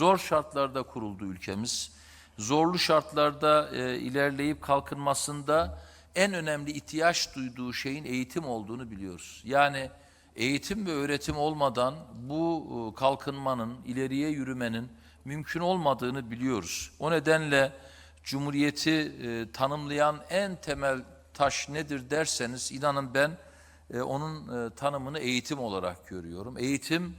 Zor şartlarda kuruldu ülkemiz. Zorlu şartlarda e, ilerleyip kalkınmasında en önemli ihtiyaç duyduğu şeyin eğitim olduğunu biliyoruz. Yani eğitim ve öğretim olmadan bu e, kalkınmanın, ileriye yürümenin mümkün olmadığını biliyoruz. O nedenle Cumhuriyeti e, tanımlayan en temel taş nedir derseniz inanın ben e, onun e, tanımını eğitim olarak görüyorum. Eğitim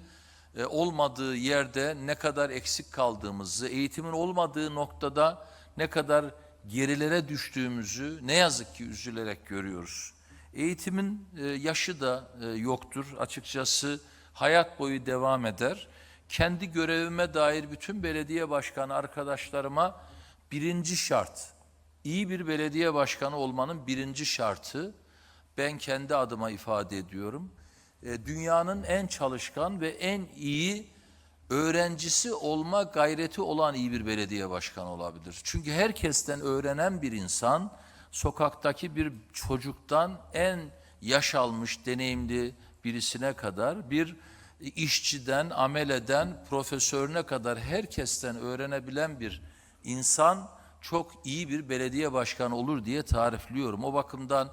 olmadığı yerde ne kadar eksik kaldığımızı, eğitimin olmadığı noktada ne kadar gerilere düştüğümüzü ne yazık ki üzülerek görüyoruz. Eğitimin e, yaşı da e, yoktur açıkçası hayat boyu devam eder. Kendi görevime dair bütün belediye başkanı arkadaşlarıma birinci şart, iyi bir belediye başkanı olmanın birinci şartı ben kendi adıma ifade ediyorum. E, dünyanın en çalışkan ve en iyi öğrencisi olma gayreti olan iyi bir belediye başkanı olabilir. Çünkü herkesten öğrenen bir insan sokaktaki bir çocuktan en yaş almış deneyimli birisine kadar bir işçiden, ameleden, profesörüne kadar herkesten öğrenebilen bir insan çok iyi bir belediye başkanı olur diye tarifliyorum. O bakımdan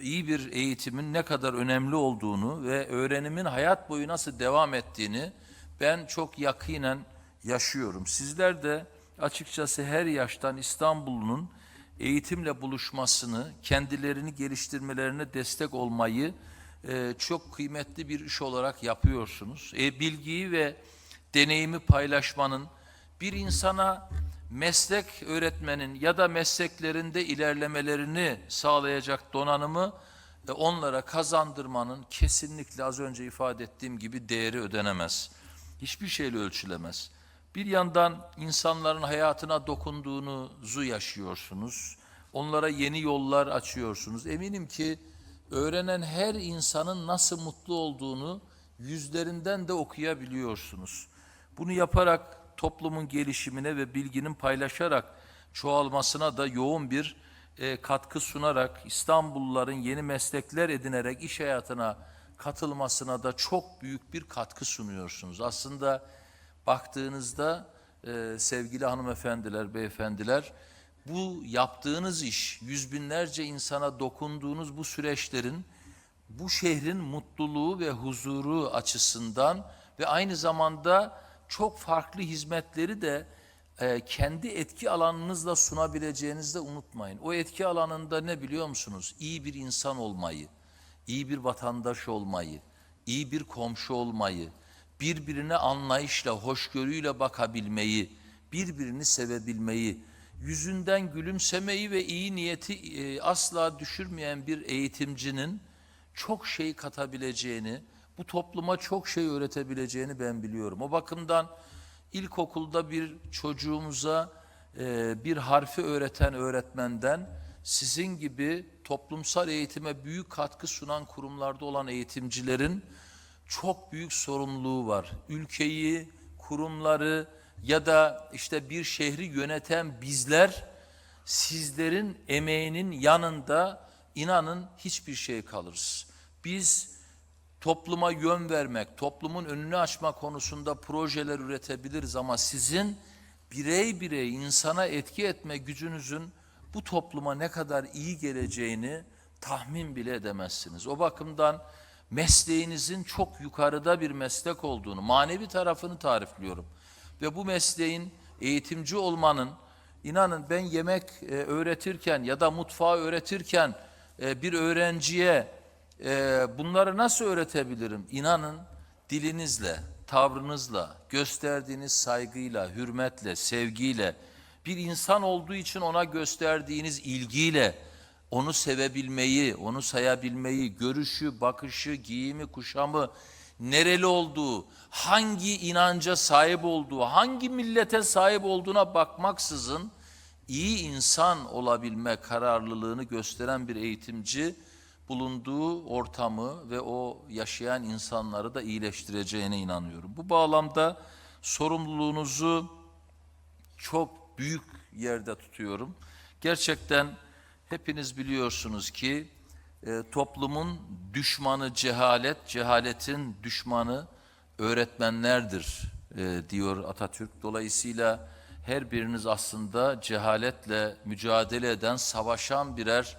iyi bir eğitimin ne kadar önemli olduğunu ve öğrenimin hayat boyu nasıl devam ettiğini ben çok yakinen yaşıyorum. Sizler de açıkçası her yaştan İstanbul'un eğitimle buluşmasını, kendilerini geliştirmelerine destek olmayı e, çok kıymetli bir iş olarak yapıyorsunuz. E, bilgiyi ve deneyimi paylaşmanın bir insana meslek öğretmenin ya da mesleklerinde ilerlemelerini sağlayacak donanımı e, onlara kazandırmanın kesinlikle az önce ifade ettiğim gibi değeri ödenemez. Hiçbir şeyle ölçülemez. Bir yandan insanların hayatına dokunduğunuzu yaşıyorsunuz. Onlara yeni yollar açıyorsunuz. Eminim ki öğrenen her insanın nasıl mutlu olduğunu yüzlerinden de okuyabiliyorsunuz. Bunu yaparak toplumun gelişimine ve bilginin paylaşarak çoğalmasına da yoğun bir e, katkı sunarak İstanbulluların yeni meslekler edinerek iş hayatına katılmasına da çok büyük bir katkı sunuyorsunuz. Aslında baktığınızda e, sevgili hanımefendiler, beyefendiler bu yaptığınız iş yüz binlerce insana dokunduğunuz bu süreçlerin bu şehrin mutluluğu ve huzuru açısından ve aynı zamanda çok farklı hizmetleri de e, kendi etki alanınızla sunabileceğinizi de unutmayın. O etki alanında ne biliyor musunuz? İyi bir insan olmayı, iyi bir vatandaş olmayı, iyi bir komşu olmayı, birbirine anlayışla, hoşgörüyle bakabilmeyi, birbirini sevebilmeyi, yüzünden gülümsemeyi ve iyi niyeti e, asla düşürmeyen bir eğitimcinin çok şey katabileceğini, bu topluma çok şey öğretebileceğini ben biliyorum. O bakımdan ilkokulda bir çocuğumuza e, bir harfi öğreten öğretmenden sizin gibi toplumsal eğitime büyük katkı sunan kurumlarda olan eğitimcilerin çok büyük sorumluluğu var. Ülkeyi, kurumları ya da işte bir şehri yöneten bizler sizlerin emeğinin yanında inanın hiçbir şey kalırız. Biz topluma yön vermek, toplumun önünü açma konusunda projeler üretebiliriz ama sizin birey birey insana etki etme gücünüzün bu topluma ne kadar iyi geleceğini tahmin bile edemezsiniz. O bakımdan mesleğinizin çok yukarıda bir meslek olduğunu, manevi tarafını tarifliyorum. Ve bu mesleğin eğitimci olmanın, inanın ben yemek e, öğretirken ya da mutfağı öğretirken e, bir öğrenciye e, bunları nasıl öğretebilirim? İnanın dilinizle, tavrınızla, gösterdiğiniz saygıyla, hürmetle, sevgiyle, bir insan olduğu için ona gösterdiğiniz ilgiyle, onu sevebilmeyi, onu sayabilmeyi, görüşü, bakışı, giyimi, kuşamı, nereli olduğu, hangi inanca sahip olduğu, hangi millete sahip olduğuna bakmaksızın iyi insan olabilme kararlılığını gösteren bir eğitimci bulunduğu ortamı ve o yaşayan insanları da iyileştireceğine inanıyorum. Bu bağlamda sorumluluğunuzu çok büyük yerde tutuyorum. Gerçekten hepiniz biliyorsunuz ki e, toplumun düşmanı cehalet, cehaletin düşmanı öğretmenlerdir e, diyor Atatürk. Dolayısıyla her biriniz aslında cehaletle mücadele eden, savaşan birer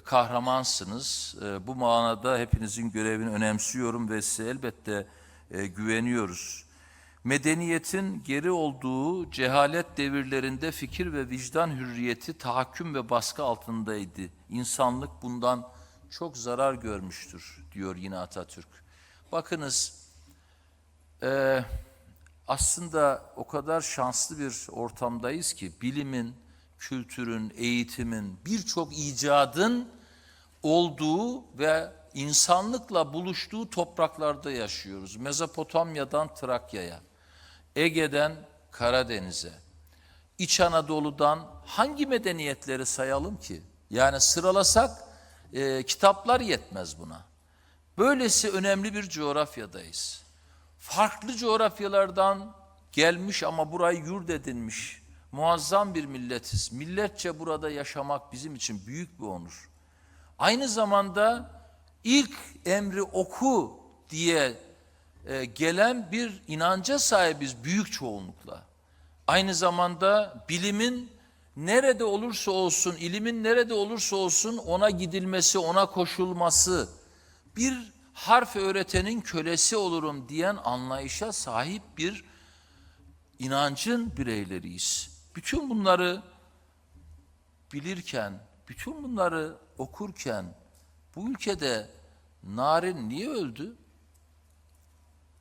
kahramansınız. E, bu manada hepinizin görevini önemsiyorum ve size elbette e, güveniyoruz. Medeniyetin geri olduğu cehalet devirlerinde fikir ve vicdan hürriyeti tahakküm ve baskı altındaydı. İnsanlık bundan çok zarar görmüştür diyor yine Atatürk. Bakınız e, aslında o kadar şanslı bir ortamdayız ki bilimin, kültürün, eğitimin, birçok icadın olduğu ve insanlıkla buluştuğu topraklarda yaşıyoruz. Mezopotamya'dan Trakya'ya, Ege'den Karadeniz'e, İç Anadolu'dan hangi medeniyetleri sayalım ki? Yani sıralasak e, kitaplar yetmez buna. Böylesi önemli bir coğrafyadayız. Farklı coğrafyalardan gelmiş ama burayı yurt edinmiş muazzam bir milletiz. Milletçe burada yaşamak bizim için büyük bir onur. Aynı zamanda ilk emri oku diye e, gelen bir inanca sahibiz büyük çoğunlukla. Aynı zamanda bilimin nerede olursa olsun, ilimin nerede olursa olsun ona gidilmesi, ona koşulması, bir harf öğretenin kölesi olurum diyen anlayışa sahip bir inancın bireyleriyiz. Bütün bunları bilirken, bütün bunları okurken bu ülkede Narin niye öldü?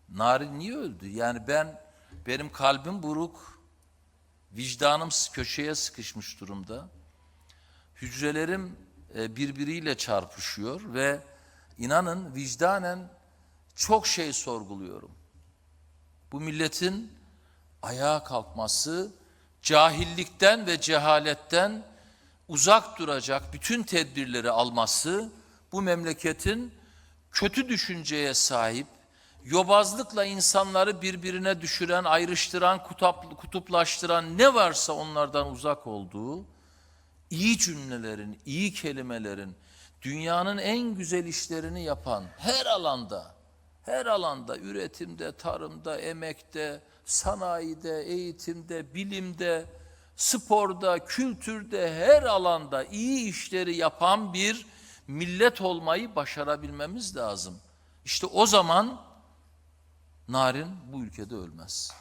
Narin niye öldü? Yani ben benim kalbim buruk, vicdanım köşeye sıkışmış durumda. Hücrelerim e, birbiriyle çarpışıyor ve inanın vicdanen çok şey sorguluyorum. Bu milletin ayağa kalkması, cahillikten ve cehaletten uzak duracak bütün tedbirleri alması, bu memleketin kötü düşünceye sahip, yobazlıkla insanları birbirine düşüren, ayrıştıran, kutup, kutuplaştıran ne varsa onlardan uzak olduğu, iyi cümlelerin, iyi kelimelerin, dünyanın en güzel işlerini yapan her alanda, her alanda, üretimde, tarımda, emekte, sanayide, eğitimde, bilimde, sporda, kültürde, her alanda iyi işleri yapan bir millet olmayı başarabilmemiz lazım. İşte o zaman narin bu ülkede ölmez.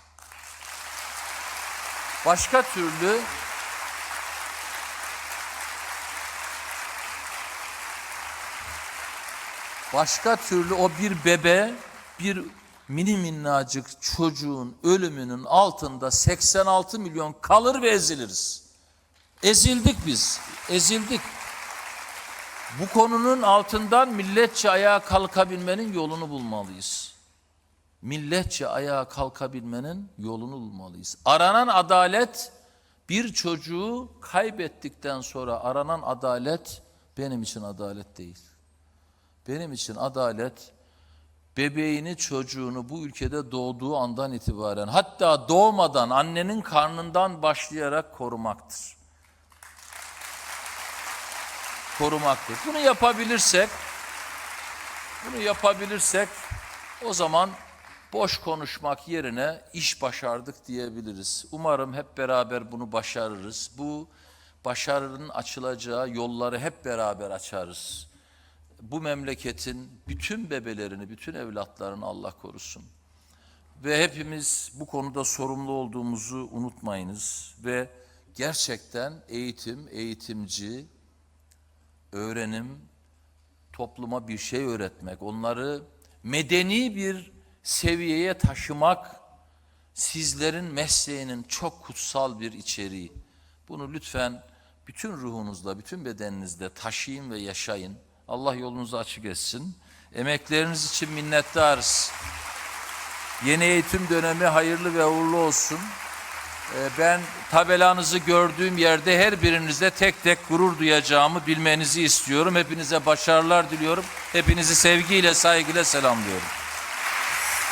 Başka türlü başka türlü o bir bebe, bir mini minnacık çocuğun ölümünün altında 86 milyon kalır ve eziliriz. Ezildik biz, ezildik. Bu konunun altından milletçe ayağa kalkabilmenin yolunu bulmalıyız. Milletçe ayağa kalkabilmenin yolunu bulmalıyız. Aranan adalet bir çocuğu kaybettikten sonra aranan adalet benim için adalet değil. Benim için adalet bebeğini, çocuğunu bu ülkede doğduğu andan itibaren hatta doğmadan annenin karnından başlayarak korumaktır. Korumaktır. Bunu yapabilirsek bunu yapabilirsek o zaman boş konuşmak yerine iş başardık diyebiliriz. Umarım hep beraber bunu başarırız. Bu başarının açılacağı yolları hep beraber açarız bu memleketin bütün bebelerini, bütün evlatlarını Allah korusun. Ve hepimiz bu konuda sorumlu olduğumuzu unutmayınız. Ve gerçekten eğitim, eğitimci, öğrenim, topluma bir şey öğretmek, onları medeni bir seviyeye taşımak sizlerin mesleğinin çok kutsal bir içeriği. Bunu lütfen bütün ruhunuzla, bütün bedeninizle taşıyın ve yaşayın. Allah yolunuzu açık etsin. Emekleriniz için minnettarız. Yeni eğitim dönemi hayırlı ve uğurlu olsun. Ee, Ben tabelanızı gördüğüm yerde her birinizle tek tek gurur duyacağımı bilmenizi istiyorum. Hepinize başarılar diliyorum. Hepinizi sevgiyle, saygıyla selamlıyorum.